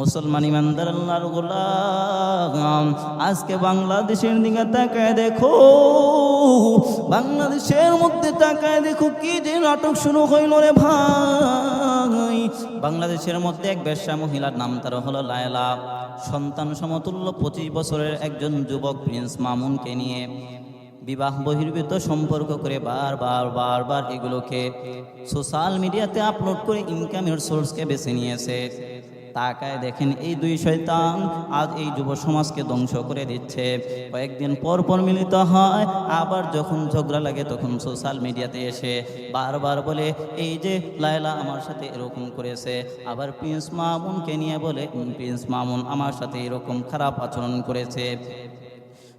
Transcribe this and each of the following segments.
মুসলমান ইমানদার আল্লাহর গোলাম। আজকে বাংলাদেশের দিকে তাকায় দেখো, বাংলাদেশের মধ্যে তাকায় দেখো কি যে নাটক শুরু হইল রে ভাই। বাংলাদেশের মধ্যে এক বেশ্যা মহিলার নাম তার হলো লায়লা। সন্তান সমতুল্য পঁচিশ বছরের একজন যুবক প্রিন্স মামুনকে নিয়ে বিবাহ বহির্ভূত সম্পর্ক করে বারবার বারবার এগুলোকে সোশ্যাল মিডিয়াতে আপলোড করে ইনকামের সোর্সকে বেছে নিয়েছে। তাকায় দেখেন এই দুই শয়তান আজ এই যুব সমাজকে ধ্বংস করে দিচ্ছে। কয়েকদিন পর পর মিলিত হয় আবার যখন ঝগড়া লাগে তখন সোশ্যাল মিডিয়াতে এসে বারবার বলে এই যে লায়লা আমার সাথে এরকম করেছে। আবার প্রিন্স মামুনকে নিয়ে বলে "উম, প্রিন্স মামুন আমার সাথে এরকম খারাপ আচরণ করেছে।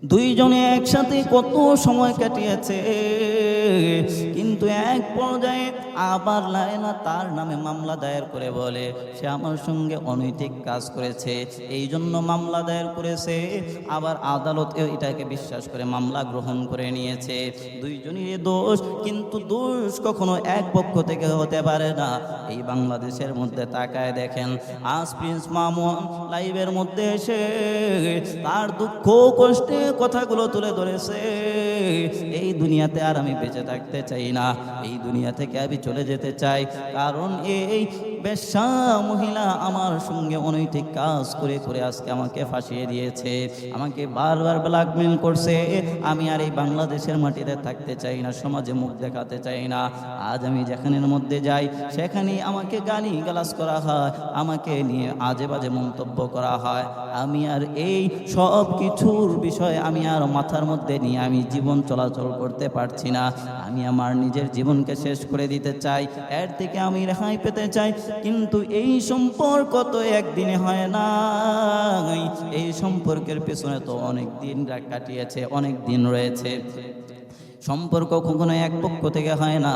দুইজনে একসাথে কত সময় কাটিয়েছে। কিন্তু এক পর্যায়ে আবার লায়লা তার নামে মামলা দায়ের করে বলে, সে আমার সঙ্গে অনৈতিক কাজ করেছে, এই জন্য মামলা দায়ের করেছে। আবার আদালত এটাকে বিশ্বাস করে মামলা গ্রহণ করে নিয়েছে। দুইজনের দোষ, কিন্তু দোষ কখনো এক পক্ষ থেকে হতে পারে না। এই বাংলাদেশের মধ্যে তাকায় দেখেন, আজ প্রিন্স মামুন লাইভের মধ্যে এসে তার দুঃখ কষ্টে কথাগুলো তুলে ধরেছে। এই দুনিয়াতে আর আমি বেঁচে থাকতে চাই না। এই দুনিয়া থেকে আমি চলে যেতে চাই। কারণ এই বেশ্যা মহিলা আমার সঙ্গে অনৈতিক কাজ করে করে আজকে আমাকে ফাঁসিয়ে দিয়েছে। আমাকে বারবার ব্ল্যাকমেল করছে। আমি আর এই বাংলাদেশের মাটিতে থাকতে চাই না, সমাজে মুখ দেখাতে চাই না। আজ আমি যেখানের মধ্যে যাই সেখানে আমাকে গালি গালাজ করা হয়, আমাকে নিয়ে আজে বাজে মন্তব্য করা হয়। আমি আর এই সব কিছুর বিষয়ে আমি আর মাথার মধ্যে নিয়ে আমি জীবন চলাচল করতে পারছি না। আমি আমার নিজের জীবনকে শেষ করে দিতে চাই। এর থেকে আমি রেহাই পেতে চাই। কিন্তু এই সম্পর্ক তো একদিনে হয় না এই সম্পর্কের পেছনে তো অনেক দিন কাটিয়েছে, অনেক দিন রয়েছে। সম্পর্ক কখনো এক পক্ষ থেকে হয় না।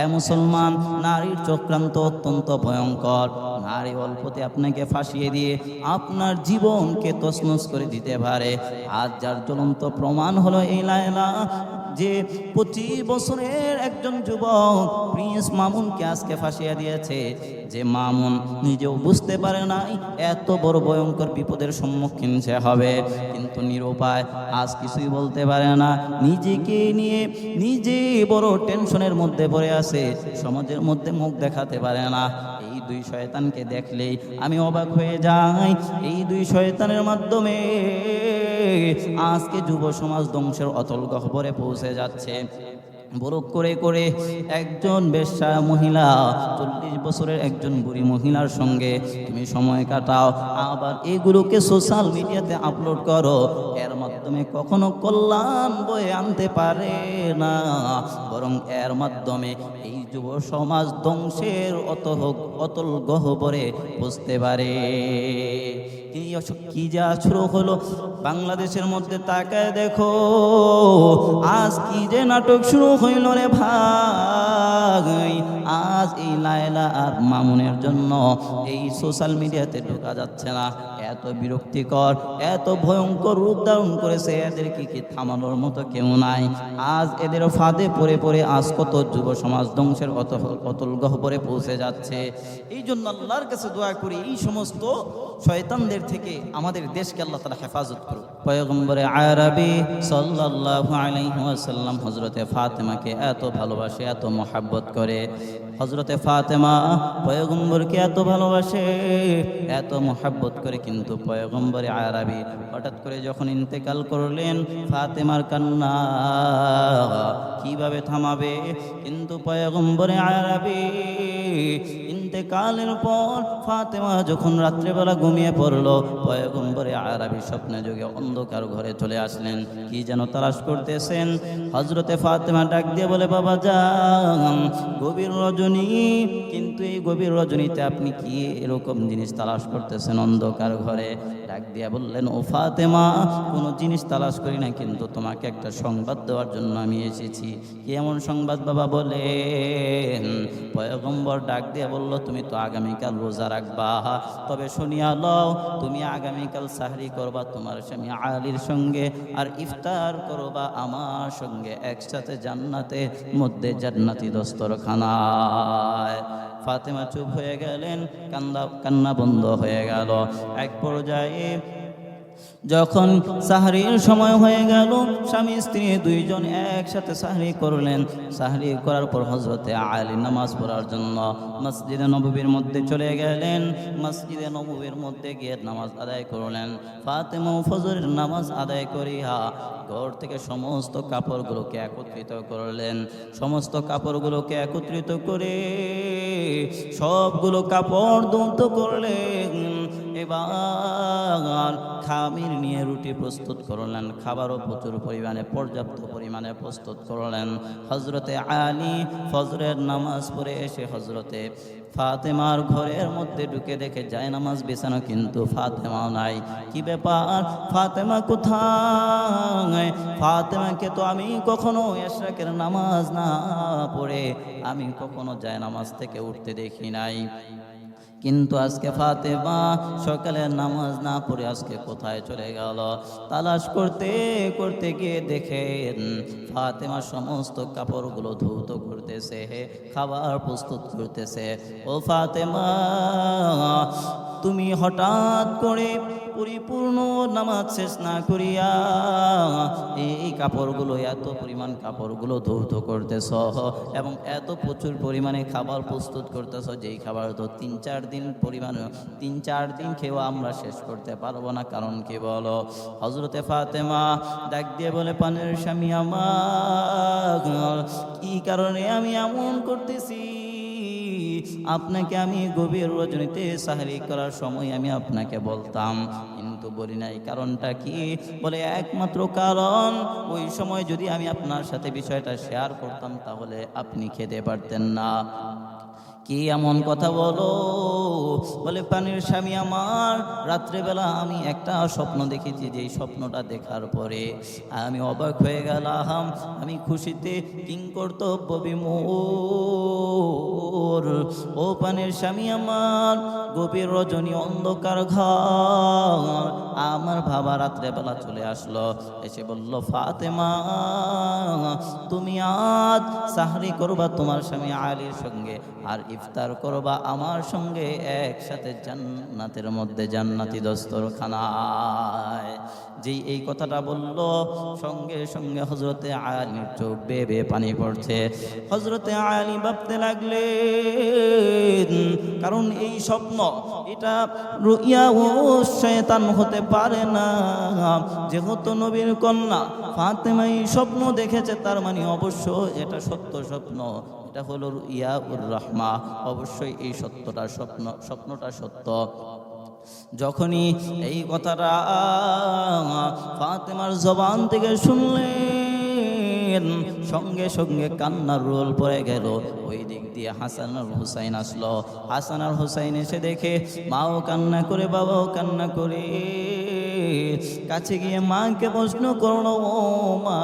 এ মুসলমান, নারীর চক্রান্ত অত্যন্ত ভয়ঙ্কর। নারী অল্পতে আপনাকে ফাঁসিয়ে দিয়ে আপনার জীবনকে তছনছ করে দিতে পারে। আজ যার জ্বলন্ত প্রমাণ হলো এই লায়লা যে পঁচিশ বছরের একজন যুবক প্রিন্স মামুনকে আজকে ফাঁসিয়ে দিয়েছে। যে মামুন নিজেও বুঝতে পারে নাই এত বড় ভয়ঙ্কর বিপদের সম্মুখীন সে হবে। কিন্তু নিরুপায় আজ কিছুই বলতে পারে না। নিজেকে নিয়ে নিজে বড় টেনশনের মধ্যে পড়ে আছে। সমাজের মধ্যে মুখ দেখাতে পারে না। এই দুই শয়তানকে দেখলেই আমি অবাক হয়ে যাই। এই দুই শয়তানের মাধ্যমে আজকে যুব সমাজ ধ্বংসের অতল গহ্বরে পৌঁছে যাচ্ছে। বড় করে করে একজন বেশ্যা মহিলা, চল্লিশ বছরের একজন বুড়ি মহিলার সঙ্গে তুমি সময় কাটাও। আবার এগুলোকে সোশ্যাল মিডিয়াতে আপলোড করো। এর মাধ্যমে কখনো কল্যাণ বয়ে আনতে পারে না। বরং এর মাধ্যমে এই যুব সমাজ ধ্বংসের অত হোক অতল গহ্বরে বুঝতে পারে। কি যা শুরু হলো বাংলাদেশের মধ্যে তাকায় দেখো। আজ কি যে নাটক শুরু হইল রে ভাই। আজ এই লাইলা আর মামুনের জন্য এই সোশ্যাল মিডিয়াতে ঢোকা যাচ্ছে না। এত বিরক্তিকর, এত ভয়ঙ্কর রূপ ধারণ করেছে, এদেরকে কি থামানোর মতো কেউ নাই। আজ এদের ফাঁদে পড়ে পড়ে আজ কত যুব সমাজ ধ্বংসের কত, কতল গহ্বরে পৌঁছে যাচ্ছে। এই জন্য আল্লাহর কাছে দোয়া করি, এই সমস্ত শয়তানদের থেকে আমাদের দেশকে আল্লাহ তালা হেফাজত করুক। পয়গম্বরে আরবি সাল্লাল্লাহু আলাইহি ওয়াসাল্লাম হযরতে ফাতেমাকে এত ভালোবাসে, এত মহাব্বত করে। হযরতে ফাতেমা পয়গম্বরকে এত ভালোবাসে, এত মোহাব্বত করে কিন্তু পয়গম্বরে আরবি হঠাৎ করে যখন ইন্তেকাল করলেন, ফাতেমার কান্না কীভাবে থামাবে? কিন্তু পয়গম্বরে আরবি ইন্তেকালের পর ফাতেমা যখন রাত্রেবেলা ঘুমিয়ে পড়ল, পয়গম্বরে আরবি স্বপ্নে যোগে অন্ধকার ঘরে চলে আসলেন। কি যেন তালাশ করতেছেন। হজরতে ফাতেমা ডাক দিয়ে বলে, বাবা যান, গভীর রজনী, কিন্তু এই গভীর রজনীতে আপনি কি এরকম জিনিস তালাশ করতেছেন অন্ধকার ঘরে? ডাক দিয়া বললেন, ও ফাতেমা, কোনো জিনিস তালাশ করি না, কিন্তু তোমাকে একটা সংবাদ দেওয়ার জন্য আমি এসেছি। কি এমন সংবাদ বাবা, বলেন? পয়গম্বর ডাক দিয়া বলল, তুমি তো আগামীকাল রোজা রাখবা। তবে শুনিয়া লও, তুমি আগামীকাল সাহরি করবা তোমার স্বামী আলীর সঙ্গে আর ইফতার করবা আমার সঙ্গে একসাথে জান্নাতে মধ্যে জান্নাতি দস্তরখানায়। ফাতেমা চুপ হয়ে গেলেন কান্দা কান্না বন্ধ হয়ে গেল। এক পর্যায়ে যখন সাহরির সময় হয়ে গেল, স্বামী, স্ত্রী দুইজন একসাথে সাহরি করলেন। সাহরি করার পর হজরতে আলী নামাজ পড়ার জন্য মসজিদে নববীর মধ্যে চলে গেলেন। মসজিদে নববীর মধ্যে গিয়ে নামাজ আদায় করলেন। ফাতেমা ফজরের নামাজ আদায় করিয়া ঘর থেকে সমস্ত কাপড়গুলোকে একত্রিত করলেন। সমস্ত কাপড়গুলোকে একত্রিত করে সবগুলো কাপড় দন্ত করলেন। এবার খামির নিয়ে রুটি প্রস্তুত করলেন, খাবারও প্রচুর পরিমাণে, পর্যাপ্ত পরিমাণে প্রস্তুত করলেন। হজরতে আলী ফজরের নামাজ পড়ে এসে হজরতে ফাতেমার ঘরের মধ্যে ঢুকে দেখে, যায় নামাজ বেছানো কিন্তু ফাতেমাও নাই। কি ব্যাপার? ফাতেমা কোথায়? ফাতেমাকে তো আমি কখনো এশরাকের নামাজ না পড়ে, আমি কখনো যায় নামাজ থেকে উঠতে দেখি নাই। কিন্তু আজকে ফাতেমা সকালে নামাজ না পড়ে আজকে কোথায় চলে গেল? তালাশ করতে করতে গিয়ে দেখেন ফাতেমা সমস্ত কাপড়গুলো ধৌত করতেছে, খাবার প্রস্তুত করতেছে। ও ফাতেমা তুমি হঠাৎ করে পরিপূর্ণ নামাজ শেষ না করিয়া এই কাপড়গুলো, এত পরিমাণ কাপড়গুলো ধৌত করতেছ এবং এত প্রচুর পরিমাণে খাবার প্রস্তুত করতেছ, যেই খাবার তো তিন চার দিন পরিমাণ, তিন চার দিন খেয়েও আমরা শেষ করতে পারব না। কারণ কি বলো? হজরতে ফাতেমা ডাক দিয়ে বলে, পানের স্বামী আমার, কি কারণে আমি এমন করতেছি? আপনাকে আমি গভীর রজনীতে সাহারি করার সময় আমি আপনাকে বলতাম। কিন্তু বলি নাই, কারণটা কি? বলে, একমাত্র কারণ, ওই সময় যদি আমি আপনার সাথে বিষয়টা শেয়ার করতাম, তাহলে আপনি খেতে পারতেন না। কি এমন কথা বলো? বলে পানির স্বামী আমার, রাত্রেবেলা আমি একটা স্বপ্ন দেখেছি যে স্বপ্নটা দেখার পরে আমি অবাক হয়ে গেলাম। আমি খুশিতে কিংকর্তব্য বিমোর ও পানির স্বামী আমার, গভীর রজনী অন্ধকার ঘর। আমার বাবা রাত্রেবেলা চলে আসলো, এসে বলল, ফাতেমা, তুমি আজ সাহরি করবা তোমার স্বামী আলীর সঙ্গে, আর ইফতার করবা আমার সঙ্গে একসাথে। জান্নাতের মধ্যে জান্নাতি দস্তরখানায়। যেই এই কথাটা বলল, সঙ্গে সঙ্গে হজরতে আলীর চোখ বেবে পানি পড়ছে। হজরতে আলী ভাবতে লাগলেন কারণ এই স্বপ্ন, এটা রুইয়া ও শয়তান হতে পারে না। যেহেতু নবীর কন্যা ফাতেমা এই স্বপ্ন দেখেছে, তার মানে অবশ্য এটা সত্য স্বপ্ন। এটা হলো ইয়া উর রহমা। অবশ্যই এই সত্যটা স্বপ্ন, স্বপ্নটা সত্য। যখনই এই কথাটা ফাতেমার জবান থেকে শুনলেন, সঙ্গে সঙ্গে কান্নার রোল পড়ে গেল। ওই দিক দিয়ে হাসান আর হুসাইন আসলো। হাসান আর হুসাইন এসে দেখে, মাও কান্না করে, বাবাও কান্না করে। কাছে গিয়ে মাকে প্রশ্ন করল, ও মা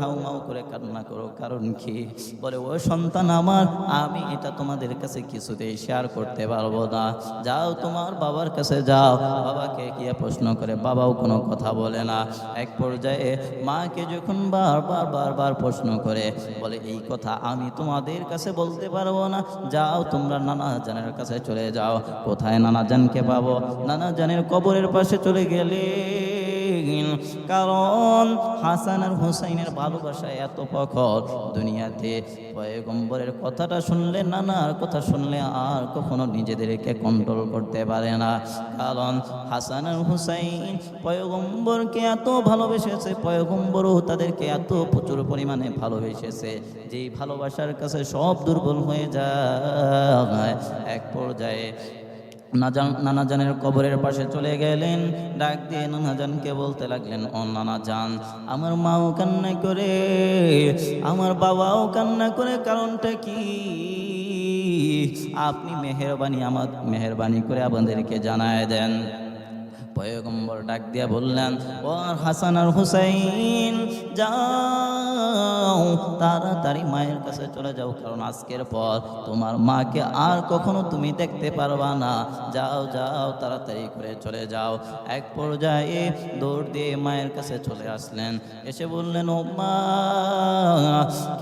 হাউ মাউ করে কান্না করো, কারণ কি? বলে, ও সন্তান আমার, আমি এটা তোমাদের কাছে কিছুতেই শেয়ার করতে পারব না। যাও তোমার বাবার কাছে যাও। বাবাকে গিয়ে প্রশ্ন করে, বাবাও কোনো কথা বলে না। এক পর্যায়ে মাকে যখন বারবার বারবার প্রশ্ন করে, বলে, এই কথা আমি তোমাদের কাছে বলতে পারব না। যাও তোমরা নানা জানের কাছে চলে যাও। কোথায় নানা জানকে পাবো? নানা জানের কবরের পাশে চলে গেলে কারণ হাসান আর হুসাইনের ভালোবাসা এত প্রখর দুনিয়াতে পয়গম্বরের কথাটা শুনলে নানার কথা শুনলে আর কখনো নিজেদেরকে কন্ট্রোল করতে পারে না। কারণ হাসান আর হুসাইন পয়গম্বরকে এত ভালোবেসেছে, পয়গম্বরও তাদেরকে এত প্রচুর পরিমাণে ভালোবেসেছে। যেই ভালোবাসার কাছে সব দুর্বল হয়ে যায়। এক পর্যায়ে নাজান জানের কবরের পাশে চলে গেলেন। ডাক দিয়ে নানাজানকে বলতে লাগলেন, ও নানা জান, আমার মাও কান্না করে, আমার বাবাও কান্না করে, কারণটা কি? আপনি মেহরবানি আমার, মেহরবানি করে আমাদেরকে জানায় দেন। পয়গম্বর ডাক দিয়া বললেন, ও হাসান আর হুসাইন, যাও, তাড়াতাড়ি মায়ের কাছে চলে যাও, কারণ আজকের পর তোমার মাকে আর কখনো তুমি দেখতে পারবা না। যাও যাও, তাড়াতাড়ি করে চলে যাও। এক পর্যায়ে দৌড় দিয়ে মায়ের কাছে চলে আসলেন। এসে বললেন, ও মা,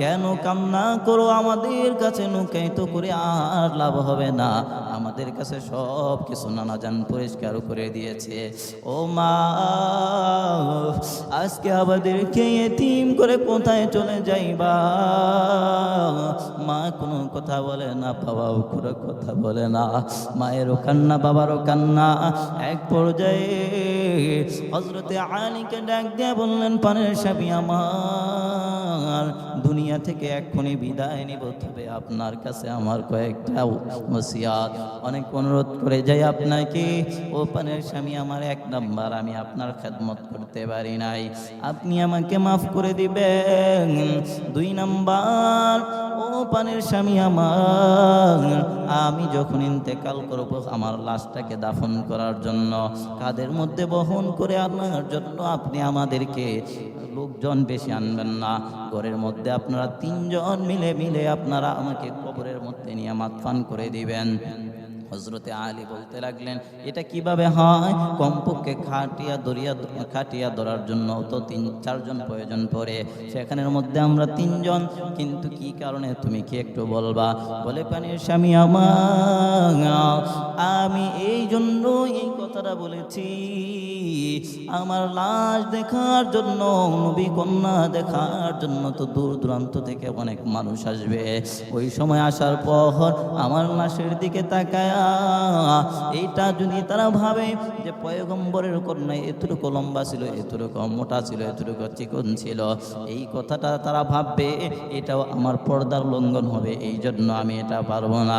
কেন কান্না করো? আমাদের কাছে নুকাইতো করে আর লাভ হবে না। আমাদের কাছে সব কিছু নানা জান পরিষ্কার করে দিয়েছে। ও মা, আজকে আমাদেরকে এতিম করে কোথায় চলে যাইবা? মা কোনো কথা বলে না, বাবাও কোনো কথা বলে না, মায়েরও কান্না, বাবারও কান্না। এক পর্যায়ে হজরতে আলীকে ডাক দিয়ে বললেন, পানের সাবি আমার। দুনিয়া থেকে এক্ষুনি বিদায় নিব, তবে আপনার কাছে আমার কয়েকটা মসিয়াত অনেক অনুরোধ করে যাই আপনাকে। ও পানের স্বামী আমার এক নম্বর, আমি আপনার খেদমত করতে পারি নাই। আপনি আমাকে মাফ করে দিবেন। দুই নম্বর, ও পানের স্বামী আমার, আমি যখন ইন্তেকাল করব আমার লাশটাকে দাফন করার জন্য, কাদের মধ্যে বহন করে আনার জন্য আপনি আমাদেরকে লোকজন বেশি আনবেন না। ঘরের মধ্যে আপনারা তিনজন মিলে মিলে আপনারা আমাকে কবরের মধ্যে নিয়ে মাতফান করে দিবেন। হজরতে আলী বলতে লাগলেন, এটা কীভাবে হয়? কমপক্ষে খাটিয়া দরিয়া খাটিয়া ধরার জন্য তো তিন, চারজন প্রয়োজন পড়ে। সেখানের মধ্যে আমরা তিনজন, কিন্তু কি কারণে তুমি কি একটু বলবা? বলে পানির স্বামী আমার, আমি এই জন্য এই কথাটা বলেছি। আমার লাশ দেখার জন্য, নবী কন্যা দেখার জন্য তো দূর দূরান্ত থেকে অনেক মানুষ আসবে। ওই সময় আসার পর আমার লাশের দিকে তাকায়া। এইটা যদি তারা ভাবে যে পয়গম্বরের কন্যা এতটুকু লম্বা ছিল, এতটুকু মোটা ছিল, এতটুকু চিকন ছিল, এই কথাটা তারা ভাববে, এটাও আমার পর্দার লঙ্ঘন হবে এই জন্য আমি এটা পারব না।